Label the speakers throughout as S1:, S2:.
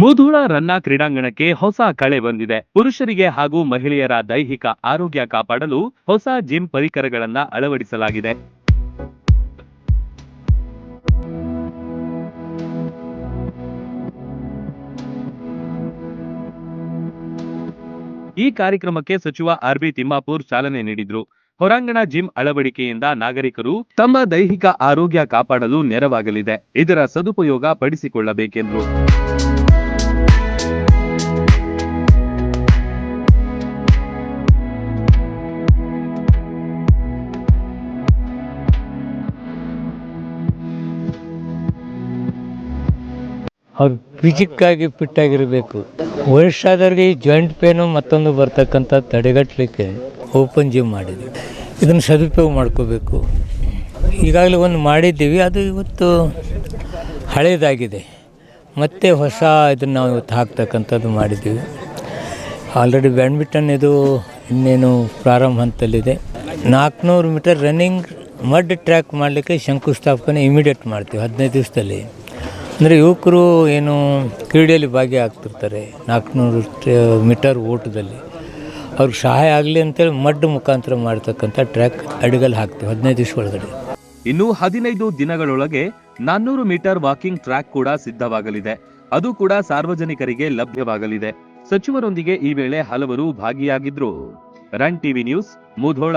S1: ಮುಧೋಳ ರನ್ನ ಕ್ರೀಡಾಂಗಣಕ್ಕೆ ಹೊಸ ಕಳೆ ಬಂದಿದೆ. ಪುರುಷರಿಗೆ ಹಾಗೂ ಮಹಿಳೆಯರ ದೈಹಿಕ ಆರೋಗ್ಯ ಕಾಪಾಡಲು ಹೊಸ ಜಿಮ್ ಪರಿಕರಗಳನ್ನ ಅಳವಡಿಸಲಾಗಿದೆ. ಈ ಕಾರ್ಯಕ್ರಮಕ್ಕೆ ಸಚಿವ ಆರ್ ಬಿ ತಿಮ್ಮಾಪುರ್ ಚಾಲನೆ ನೀಡಿದ್ರು. ಹೊರಾಂಗಣ ಜಿಮ್ ಅಳವಡಿಕೆಯಿಂದ ನಾಗರಿಕರು ತಮ್ಮ ದೈಹಿಕ ಆರೋಗ್ಯ ಕಾಪಾಡಲು ನೆರವಾಗಲಿದೆ. ಇದರ ಸದುಪಯೋಗ ಪಡಿಸಿಕೊಳ್ಳಬೇಕೆಂದರು.
S2: ಅವ್ರು ಫಿಸಿಕ್ಕಾಗಿ ಫಿಟ್ಟಾಗಿರಬೇಕು ಈ ಜಾಯಿಂಟ್ ಪೇನು ಮತ್ತೊಂದು ಬರ್ತಕ್ಕಂಥ ತಡೆಗಟ್ಟಲಿಕ್ಕೆ ಓಪನ್ ಜಿಮ್ ಮಾಡಿದ್ವಿ. ಇದನ್ನು ಸದುಪಯೋಗ ಮಾಡ್ಕೋಬೇಕು. ಈಗಾಗಲೇ ಒಂದು ಮಾಡಿದ್ದೀವಿ, ಅದು ಇವತ್ತು ಹಳೇದಾಗಿದೆ. ಮತ್ತೆ ಹೊಸ ಇದನ್ನು ನಾವು ಇವತ್ತು ಹಾಕ್ತಕ್ಕಂಥದ್ದು ಮಾಡಿದ್ದೀವಿ. ಆಲ್ರೆಡಿ ಬ್ಯಾಡ್ಮಿಂಟನ್ ಇದು ಇನ್ನೇನು ಪ್ರಾರಂಭ ಹಂತದಲ್ಲಿದೆ ನಾಲ್ಕುನೂರು ಮೀಟರ್ ರನ್ನಿಂಗ್ ಮಡ್ ಟ್ರ್ಯಾಕ್ ಮಾಡಲಿಕ್ಕೆ ಶಂಕುಸ್ಥಾಪನೆ ಇಮಿಡಿಯೇಟ್ ಮಾಡ್ತೀವಿ, ಹದಿನೈದು ದಿವಸದಲ್ಲಿ. ಅಂದರೆ ಯುವಕರು ಏನು ಕ್ರೀಡೆಯಲ್ಲಿ ಭಾಗಿಯಾಗ್ತಿರ್ತಾರೆ. ನಾಲ್ಕುನೂರು ಮೀಟರ್ ಓಟದಲ್ಲಿ. ಅವ್ರಿಗೆ ಸಹಾಯ ಆಗಲಿ ಅಂತೇಳಿ ಮಡ್ ಮುಖಾಂತರ ಮಾಡ್ತಕ್ಕಂಥ ಟ್ರ್ಯಾಕ್ ಅಡಿಗಲ್ಲಿ ಹಾಕ್ತೀವಿ, ಹದಿನೈದು ದಿವಸ ಒಳಗಡೆ.
S1: ಇನ್ನು ಹದಿನೈದು ದಿನಗಳೊಳಗೆ ನಾನ್ನೂರು ಮೀಟರ್ ವಾಕಿಂಗ್ ಟ್ರ್ಯಾಕ್ ಕೂಡ ಸಿದ್ಧವಾಗಲಿದೆ. ಅದು ಕೂಡ ಸಾರ್ವಜನಿಕರಿಗೆ ಲಭ್ಯವಾಗಲಿದೆ. ಸಚಿವರೊಂದಿಗೆ ಈ ವೇಳೆ ಹಲವರು ಭಾಗಿಯಾಗಿದ್ರು. Run TV news Mudhol.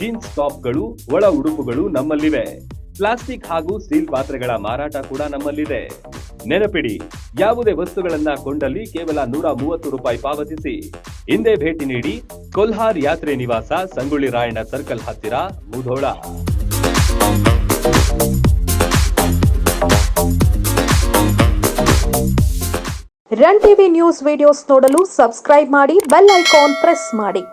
S1: jeans ಟಾಪ್ಗಳು ಒಳ ಉಡುಪುಗಳು ನಮ್ಮಲ್ಲಿವೆ. ಪ್ಲಾಸ್ಟಿಕ್ ಹಾಗೂ ಸ್ಟೀಲ್ ಪಾತ್ರೆಗಳ ಮಾರಾಟ ಕೂಡ ನಮ್ಮಲ್ಲಿದೆ. ನೆನಪಿಡಿ, ಯಾವುದೇ ವಸ್ತುಗಳನ್ನ ಕೊಂಡಲ್ಲಿ ಕೇವಲ ನೂರ ಮೂವತ್ತು ರೂಪಾಯಿ ಪಾವತಿಸಿ. ಹಿಂದೆ ಭೇಟಿ ನೀಡಿ, ಕೊಲ್ಹಾರ್ ಯಾತ್ರೆ ನಿವಾಸ, ಸಂಗೊಳ್ಳಿ ರಾಯಣ್ಣ ಸರ್ಕಲ್ ಹತ್ತಿರ, Mudhol.
S3: Run TV news videos ನೋಡಲು ಸಬ್ಸ್ಕ್ರೈಬ್ ಮಾಡಿ, ಬೆಲ್ ಐಕಾನ್ ಪ್ರೆಸ್ ಮಾಡಿ.